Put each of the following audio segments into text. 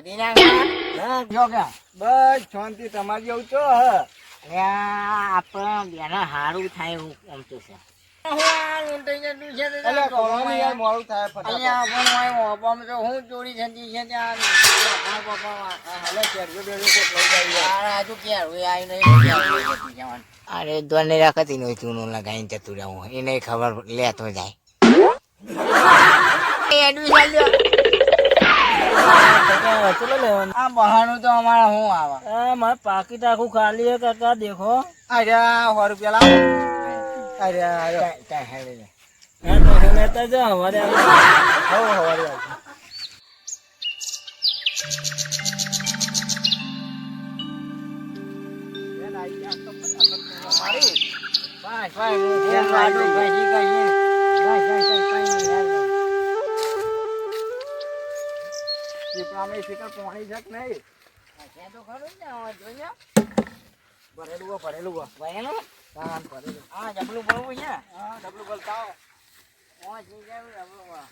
ખોદી હા, જો કે. બસ શાંતિ તમારી જેવું છો હ? આપણે બેના હારું થાય એવું ગમતું હું આ લૂંટાઈ જતું છે તે અલ્યા તો કોણ યાર મોડું થાય ફટાફટ. અલ્યા પણ હું તો હું ચોરી છે ત્યાં પપ્પા પપ્પા હાલે શેરજો બેરજો કોક લઈ અરે નહીં દોને રાખતી નો ચૂનું લગાવીને જતું રહેવું એને ખબર લેતો જાય. ચલો લેવાનું આ બહાનું તો અમારે શું આવે? આ મારે પાકીટ આખું ખાલી હે કાકા દેખો. અર્યા સો રૂપિયા લાવો. હા તો હું લેતા જા હવારે. હો હવારે ભાઈ ભાઈ ભાઈ ભાઈ ભાઈ ભાઈ કરવા પીપળામાં શિખર પોણી છે કે નહીં? છે તો ખરું ને, હવે જોઈ લો. ભરેલું હો, ભરેલું હો. ભરેલું. હા, જબલું ભરવું છે. હા, ડબલું બોલતા આવો. પાંચ જગ્યાએ જબલું ભરો.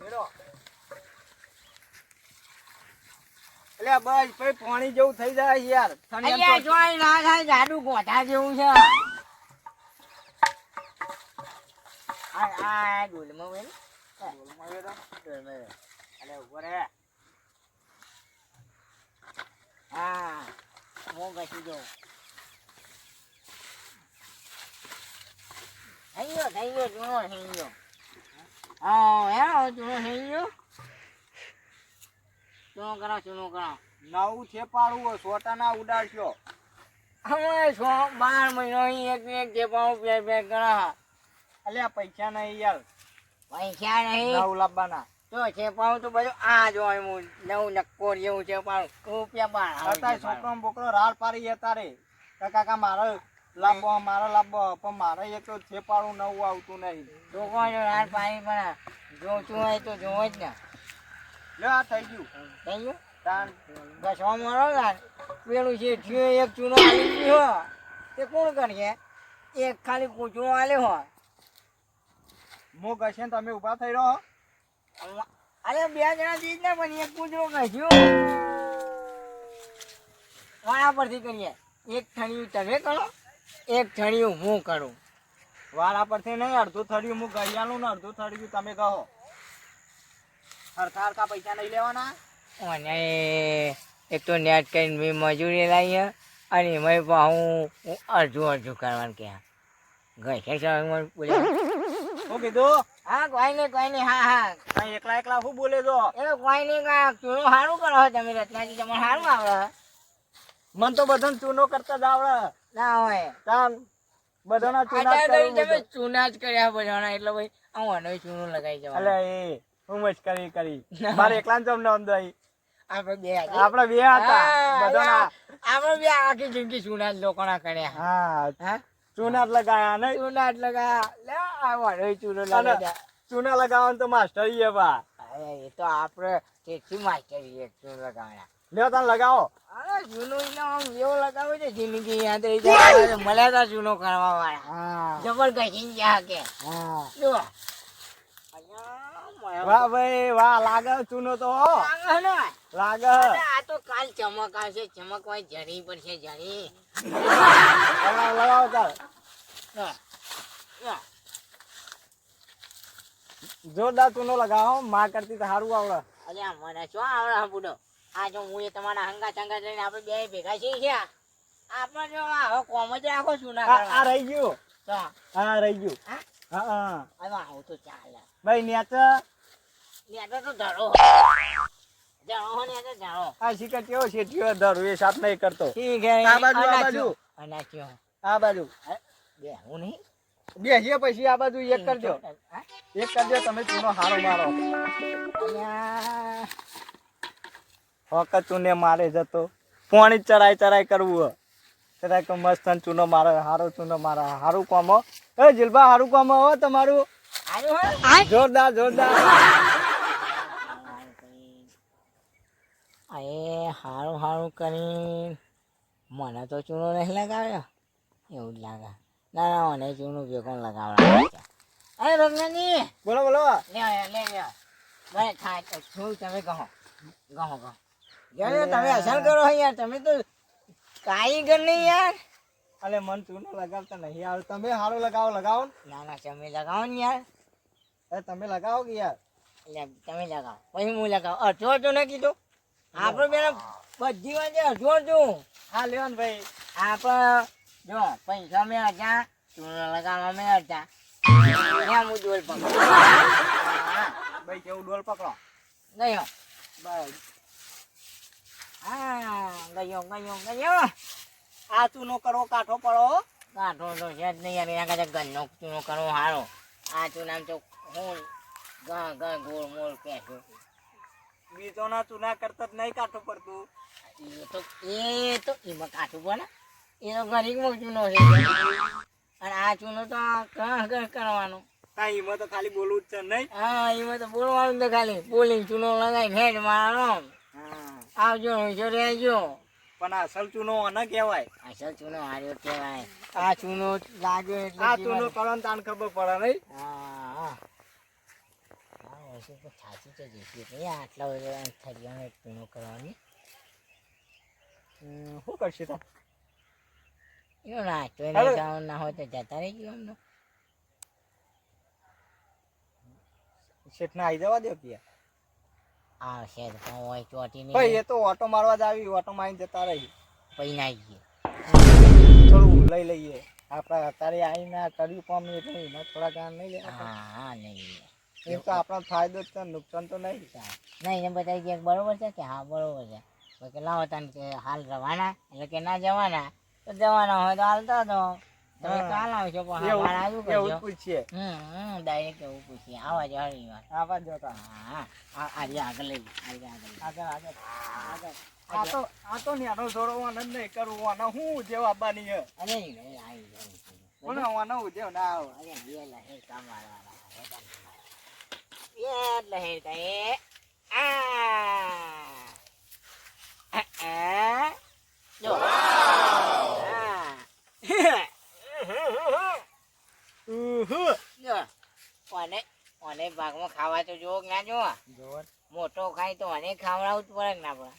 હેડો. બસ પછી પાણી જેવું થઈ જાય યાર અહીંયા ના થાય જાડુ ગોઠા જેવું છે આ આ. ડોલમાં. અલે ઊભો. હા હું ઘસી જાઉં. થઈ ગયો થઈ ગયો જૂનો થઈ ગયો હા હે જૂનો થઈ ગયો ચૂનો કરો ચૂનો કરો? નવું છે પાડવું સોટાના ઉડાડશો. અમે છો બાર મહિનો એક એક જે પાઉં બે બે ગણા. અલ્યા પૈસા નહીં યાર. પૈસા નહીં. નવું લાવવાના તો છે પાઉં તો બધું આ જો એમ નવું નક્કોર જેવું છે પાઉં રૂપિયા બાર અત્યારે છોકરો બોકરો રાડ પાડી તારે. કાકા મારો લાંબો મારો લાંબો પણ મારે એક તો છે પાડું નવું આવતું નહીં. છોકરો જો રાત પણ જોતું હોય તો જોવો જ ને. લે આ થઈ ગયું. થઈ ગયું? તાન. બસ મારો ને પેલું છે થયો એક ચૂનો આલી ગયો તે કોણ કરીએ એક ખાલી કૂચરો હોય. હું ઘસે ને તમે ઊભા થઈ રહો. અરે બે જણા જીત ને પણ એક કૂતરો કહ્યું વાળા પરથી કરીએ. એક થણિયું તમે કરો, એક થણિયું હું કરું. વાળા પરથી નહીં, અડધું થડિયું હું ગળિયાનું ને અડધું થડિયું તમે કહો. હરખા હરખા પૈસા નહીં લેવાના? અને એક તો નેટ કરીને મેં મજૂરી લાવીએ અને એમાં પણ હું અડધું અડધું કરવાનું ક્યાં ઘસે બોલ્યા શું કીધું? હા કોઈ નહીં કોઈ નહીં હા હા. કઈ એકલા એકલા શું બોલે છો? એ કોઈ નહીં કાંઈ ચૂનું સારું કરો તમે રચનાજી તમને સારું આવડે. મન તો બધાને ચૂનો કરતા જ આવડે. ના હોય. તાન બધાના ચૂના જ અત્યારે કરવું તમે ચૂના જ કર્યા બધાના એટલે ભાઈ હું આનો ચૂનો લગાવી અલે એ હું મસ્કરી કરી મારે એકલા ને જમ નામ દઈ આપણે બે હતા. આપડે બે હતા બધાના. આપણે બે આખી જિંદગી ચૂના જ લોકોના કર્યા. હા. હા? ચૂના લગાયા નહીં? ચૂના લગાયા. લે આ વાળો ચૂનો અને ચૂના લગાવવાનું તો માસ્ટર એ બા એ તો આપણે તેથી માસ્ટર છીએ ચૂનો લગાવ્યા. લ્યો તને લગાવો. અરે ચૂનો એટલે આમ એવો લગાવો છે જિંદગી યાદ રહી જાય. મળ્યા તા જૂનો કરવા વાળા. હા. જબરદસ્ત ગયા કે. હા. જો અહીંયા વાહ ભાઈ વાહ લાગે ચૂનો તો લાગે આ તો કાલ ચમક આવશે ચમકવાય જરી પડશે જરી. લગાવો ના. જોરદાર ચૂનો લગાવો માં કરતી તો સારું આવડે. અલ્યા મને શું આવડે બુડો આ જો હું એ તમારા હંગા ચંગા લઈને આપણે બે ભેગા છીએ ગયા આપણે જો આ કોમ જ રાખો છું ના આ રહી ગયું? હા. રહી ગયું. હા? હા આવું તો ચાલે. ભાઈ નેચ નેતો તો ધડો ધડો ને તો ધડો આ શિખર કેવો છે? ઠીયો ધરું એ સાથ નહીં કરતો. ઠીક હે આ બાજુ, આ બાજુ. અનાચ્યો. આ બાજુ. બે હું નહીં. બેસીએ પછી આ બાજુ એક કરજો. એક કરજો તમે ચૂનો હારો મારો. અલ્યા. ચૂને મારે જતો. પાણી ચડાઈ ચડાઈ કરવું ચડાઈ કે મસ્ત ચૂનો મારે હારો ચૂનો મારે. હારું કોમો હો. એ જીલબા હારું કોમો હો તમારું. જોરદાર જોરદાર. એ હારું સારું કરી મને તો ચૂનો નહીં લગાવ્યો. એવું જ લાગે. ના ના મને ચૂનો કોણ લગાવડા અરે રમનાજી બોલો બોલો. લે લે લે મને થાય શું તમે કહો? ગહો કહો જ્યારે તમે અસર કરો યાર. તમે તો કાંઈ કર નહીં યાર. અલે મન ચૂનો લગાવતા નહીં યાર તમે સારું લગાવો લગાવો ના. ના તમે લગાવો ને યાર. અરે તમે લગાવો કે યાર? એટલે તમે લગાવો. પછી હું લગાવો. અડધો અડધો ના કીધું. આપણે પેલા બધી અડધો અડધો હા લેવો ને ભાઈ. આપણે જો પૈસા મેં હતા ચૂના લગાવવા મેં હતા એમ હું ડોલ પકડું. ભાઈ કેવું ડોલ પકડો? બસ. હા ગયો ગયો ગયો આ ચૂનો કરો કાઠો પડો કાંઠો તો છે જ નહીં યાર એના કરતા ગન્નો ચૂનો કરવો સારો. આ ચૂનામ તો હું ગા ગા ગોળ મોળ કે બીજોના ચૂના કરતા જ નહીં કાઠું પડતું. એ તો એ તો એમાં કાઠું પડે. એ તો ગરીબમાં ચૂનો છે. અને આ ચૂનો તો કણ કણ કરવાનો. હા એમાં તો ખાલી બોલવું જ છે નહીં? હા એમાં તો બોલવાનું તો ખાલી. બોલીને ચૂનો લગાવી હેડ મારો આવજો રહેજો. પણ અસલ ચૂનો આને કહેવાય. અસલ ચૂનો હાર્યો કહેવાય. આ ચૂનો લાગે એટલે આ ચૂનો કરો ને ખબર પડે નહીં? હા હા. હા હશે આવી જવા દો કે આવશે તો હોય ઓટો મારવા જ આવી, ઓટો મારીને જતા રહી. પછી ના ગયો થોડું લઈ લઈએ. આપણે અત્યારે આવીને કર્યું પણ એટલે થોડા ગાણ નહીં હા હા, નહીં. એમ તો આપણો ફાયદો છે નુકસાન તો નહીં નહીં એમ બતાવી ગયા બરોબર છે કે હા બરોબર છે. કે લાવો તને કે હાલ રવાના એટલે કે ના જવાના તો જવાના હોય તો હાલતા તો. તમે કાલ આવશો પણ હા આજુ એવું કરજો પૂછીએ. હમ ડાયરેક્ટ એવું પૂછીએ. આવા જ હળી વાત આવા જોતા હા આ આજે આગળ લઈ આજે આગળ આગળ આગળ આ તો આ તો ન્યાનો જોડવાનો જ નહીં કરવું હું જેવા બાની છે અરે આવી જાય, જાય. પણ આનો ના આવો. અરે બે લહેર કામ બે લહેર તો એ આ. જો ઓને ઓને ભાગમાં ખાવા તો જો ના જો મોટો ખાય તો અને ખાવડાવવું જ પડે ના પડે?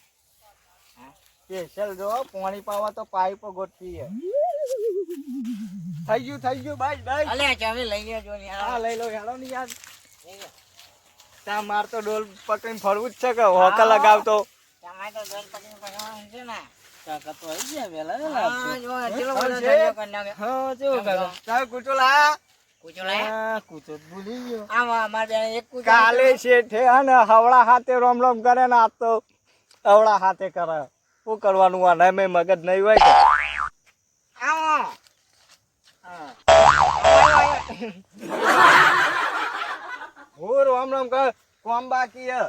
સ્પેશિયલ જો પાણી પાવા તો પાઇપ ગોઠવી છે થઈ ગયું થઈ ગયું બાઈ બાઈ અલે ચાવી લઈ લ્યો જો ને આ લઈ લો હેડો ની યાર. તા માર તો ડોલ પકડીને ફરવું જ છે કે હોકા લગાવતો. તમારે તો પકડીને પકડવાનું છે ને. કાકા આવી ગયા વેલા હા, જો એટલો હા, બધો છે. ધંધો કરી નાખ્યો. હા જેવું કરો. તારે કૂચો લાયા? કૂચો લાયા? હા, ભૂલી ગયો. આમાં અમારે બેન એક કૂચો કાલે શેઠે હે હવળા હાથે રોમ રોમ કરે ને આ તો અવળા હાથે કરે. શું કરવાનું? આ નહીં મગજ નહીં હોય કે? આવો. હું. રોમ રામ કર કોમ બાકી હે?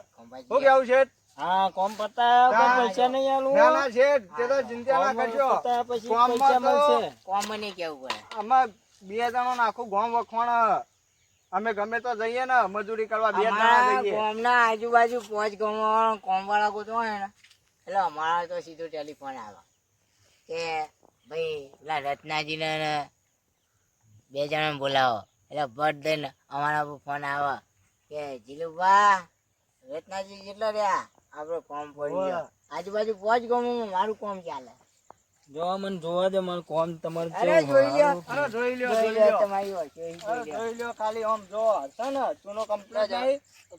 શું કેવું શેઠ હા. કોમ પતા હા, પૈસા નહીં આલું ના ના શેઠ તે તો ચિંતા ના કોમ પછી કોમમાં પૈસા મળશે. કોમ નહીં કેવું પડે? આમાં બે જણો આખું ગોમ વખણ અમે ગમે તો જઈએ ને મજૂરી કરવા બે જણા જઈએ. ગામના આજુબાજુ પાંચ ગામમાં કોમ વાળા ગોતો હોય ને એટલે અમારા તો સીધો ટેલિફોન આવે. કે ભાઈ પેલા રત્નાજીને ને બે જણાને બોલાવો. એટલે બર્થ દઈને અમારા પર ફોન આવે. કે જીલુભા રત્નાજી કેટલો રહ્યા આપણે કોમ પડી ગયો. આજુબાજુ પાંચ ગામમાં મારું કોમ ચાલે. જો મને જોવા દે મને કોમ તમારે અરે જોઈ લ્યો. અરે જોઈ લ્યો જોઈ લ્યો તમારી વાત, જોઈ લ્યો. ખાલી આમ જો છે ને? ચૂનો કમ્પ્લીટ જાય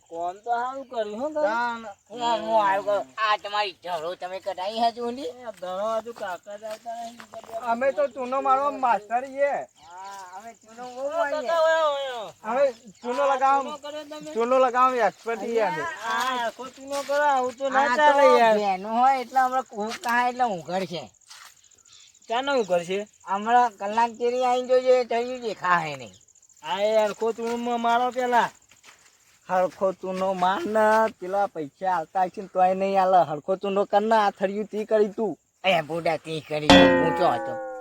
કોમ તો સારું કર્યું હો. તાન હું હું આવ્યો આ તમારી ઢળો તમે કઢાઈ હે ચૂંડી એ ધણો હજુ કાકા જ આવતા નહીં. અમે તો ચૂનો મારો માસ્ટર છે હા અમે ચૂનો બહુ ચૂનો લગાવ? ચૂનો લગાવ એક્સપર્ટ આ ચૂનો કરો આવું તો ના ચાલે યાર બહેનો હોય એટલે હમણાં કૂક થાય એટલે ઊંઘર છે ક્યાં હમણાં કલાક તેરી આવીને જોજો એ થયું દેખાય નહીં. આ યાર આખો ચૂનો મારો પેલા. હરખો ચૂનો માર ને પેલા પૈસા આવતા છે તોય નહીં આલે. હરખો ચૂનો કર ને આ થર્યું તી કરી તું. અહીંયા બુડા તી કરી ઊંચો હતો.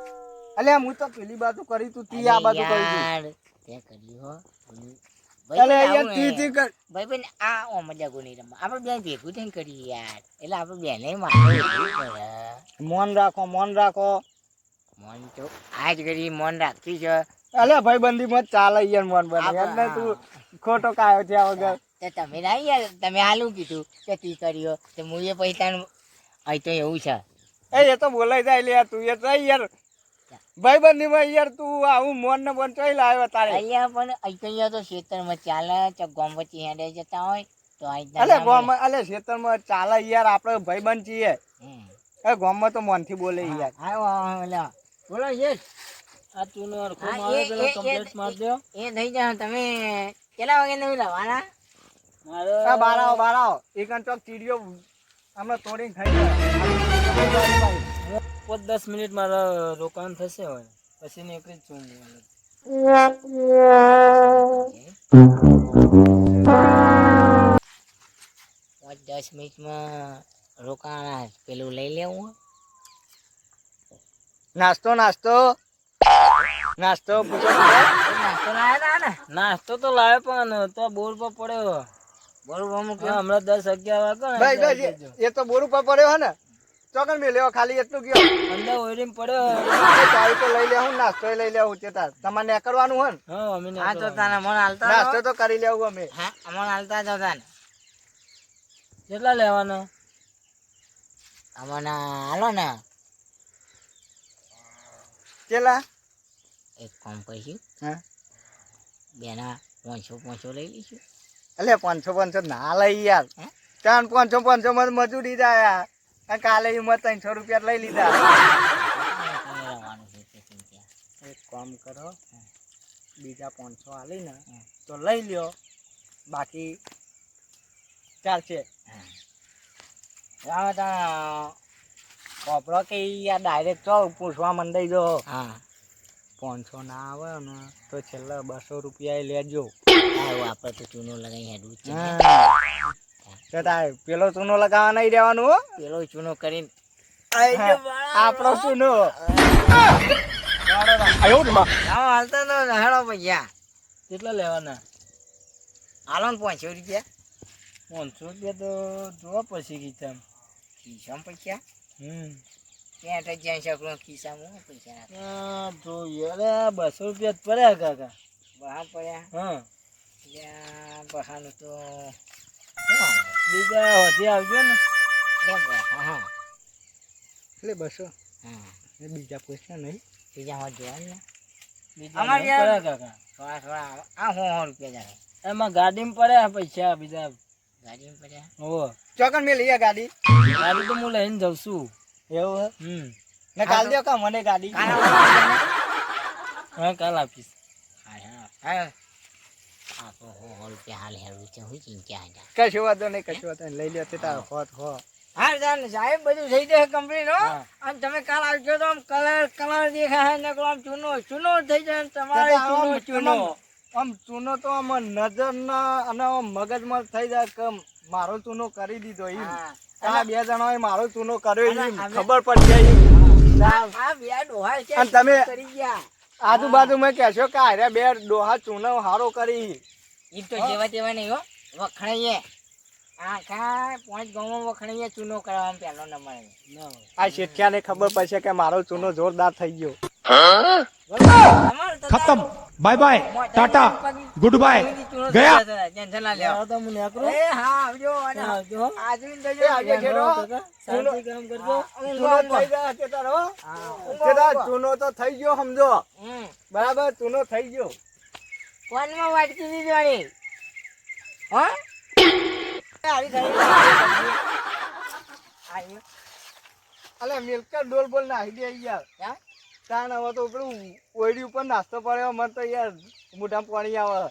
અલ્યા હું તો પેલી બાજુ કરી તું તી આ બાજુ કરી તું. તે કરી હો. અલે ભાઈ યાર તી તી કર. ભાઈ બેન આ ઓ મજા નહીં રમ આપણે બે ભેગું થઈને કરીએ યાર. એટલે આપણે બેને મારે મન રાખો મોન રાખો. મન તો આજ કરી મન રાખતી છે. અલ્યા ભાઈ બંધી મત ચાલે યાર મોન બને. એટલે તું ખોટો કાયો છે વગર. તે તમે ના યાર તમે હાલું કીધું કે તી કર્યો. તો હું એ પૈસા અહીં તો એવું છે. એ એ તો બોલાઈ જાય લે તું એ યાર ભાઈ બંધી ભાઈ યાર તું આવું મોન ને બોન ચોઈ લાવ્યો તારે. અહીંયા પણ અહીંયા તો ખેતરમાં ચાલે તો ગામ વચ્ચે હેડે જતા હોય તો અલે ગોમ અલે ખેતરમાં ચાલે યાર આપણે ભાઈ બંધ છીએ. હમ. એ ગામમાં તો મોનથી બોલે યાર. આવો આવો, લ્યો. બોલો શેઠ. આ ચૂનો હા, મારે એ- પેલો એ- માર દ્યો. એ થઈ જાય તમે કેટલા વાગે નહીં લાવવાના? મારો આ બાર આવો એકન એક ચોક ચીડિયો હમણાં તોડીને ખાઈ જાય પાંચ દસ મિનિટ મારે રોકાણ થશે હવે. પછી નીકળી જ છું. પાંચ દસ મિનિટમાં રોકાણ પેલું લઈ લેવું નાસ્તો નાસ્તો. નાસ્તો પૂછો. નાસ્તો લાવ્યા ને? નાસ્તો તો લાવ્યો પણ તો બોર પર પડ્યો. બોર મૂક્યો? હમણાં દસ અગિયાર વાગે. એ તો બોર ઉપર પડ્યો હે ને. ચોકન મેં લેવો ખાલી એટલું ગયો. અંદર ઓયડીમાં પડ્યો. ચાવી તો લઈ લેવું નાસ્તો લઈ લેવું તે તાર. તમારે ને કરવાનું હોય ને? હા અમે હા તો તારા મન હાલતા નાસ્તો તો કરી લેવું અમે. હા અમન હાલતા જાવ તાને કેટલા લેવાનો? અમને હાલો ને. કેટલા? એક કામ કરીશું હા. બેના પાંચસો પાંચસો લઈ લઈશું. એટલે પાંચસો પાંચસો ના લઈ યાર. હે? ચાર પાંચસો પાંચસો માં મજૂરી જાય આ કાલે એમાં ત્રણસો રૂપિયા લઈ લીધા. તે. એક કામ કરો. બીજા પાંચસો આલી ને તો લઈ લ્યો. બાકી ચાલશે. કોપરો કે યાર ડાયરેક્ટ ચો પૂછવા મંડાઈ જો હા. પાંચસો ના આવે ને તો છેલ્લા બસો રૂપિયા લેજો. આપડે આપણે તો ચૂનો લગાવી ને. તો તારે પેલો ચૂનો લગાવવા નહીં રહેવાનું હો. પેલો ચૂનો કરીને. આપણો ચૂનો. રામ હાલતા તો હેડો પૈસા કેટલા લેવાના? હાલો ને પાંચસો રૂપિયા. પાંચસો રૂપિયા તો જોવા પછી ગીતા ખિસ્સામાં પૈસા? હમ. ત્યાં તો જ્યાં શકલો ખિસ્સામાં પૈસા આ બસો રૂપિયા જ પડ્યા કાકા. બહાર પડ્યા? હા. ત્યાં બહાનું તો બીજા હજી આવજો ને. હા હા એટલે બસો. હા. એ બીજા પૂછ્યા નહીં. બીજા માં જોવાનું ને. અમારે નહીં યાર- પડ્યા કાકા. થોડા થોડા આ સો સો રૂપિયા જાય એમાં ગાડીમાં પડ્યા પૈસા બીજા. ગાડીમાં પડ્યા? હોવે. ચોકન મેં લઈએ ગાડી. ગાડી તો હું લઈને જાઉં છું. એવું હમ. ને કાલ દો કા મને ગાડી. હા કાલ આપીશ. હા હા હા આ તો સો સો રૂપિયા હાલ હેડવું છે હું ચિંતા હતા કશું વાંધો નહીં કશું વાંધો નહીં લઈ લ્યો તે તારો હોત હો. હા જાન સાહેબ બધું થઈ જશે કમ્પ્લીટ હો. અને તમે કાલ આવજો તો આમ કલર કલર દેખાય ને આમ ચૂનો ચૂનો થઈ જાય તમારે ચૂનો ચૂનો. આમ ચૂનો તો આમ નજર ના અને આમ મગજમાં થઈ જાય કે મારો ચૂનો કરી દીધો એમ. આ બે જણાએ મારો ચૂનો કર્યો એમ. ખબર પડી અને તમે- કરી ગયા. આજુબાજુ મેં કહેશો કે આરે બે ડોહા ચૂનો હારો કરી. ઈ તો જેવા તેવા નહીં હો વખણાઈએ. આખા પાંચ ગામમાં વખણાઈએ ચૂનો કરવા પેલો નંબર આ શેઠિયાને ખબર પડશે કે મારો ચૂનો જોરદાર થઈ ગયો. ખતમ. Bye bye. Tata. Good bye ગયા. ચૂનો ચૂનો તો થઈ ગયો સમજો. બરાબર ચૂનો થઈ ગયો. ફોનમાં વાટકી દીધવાની હા? આવી આવી અલે મિલકત ડોલ બોલ નાખી દે યાર. હા? તાણ હવે તો પેલું ઓયડી ઉપર નાસ્તો પડ્યો મને તો યાર મોઢા પાણી આવે.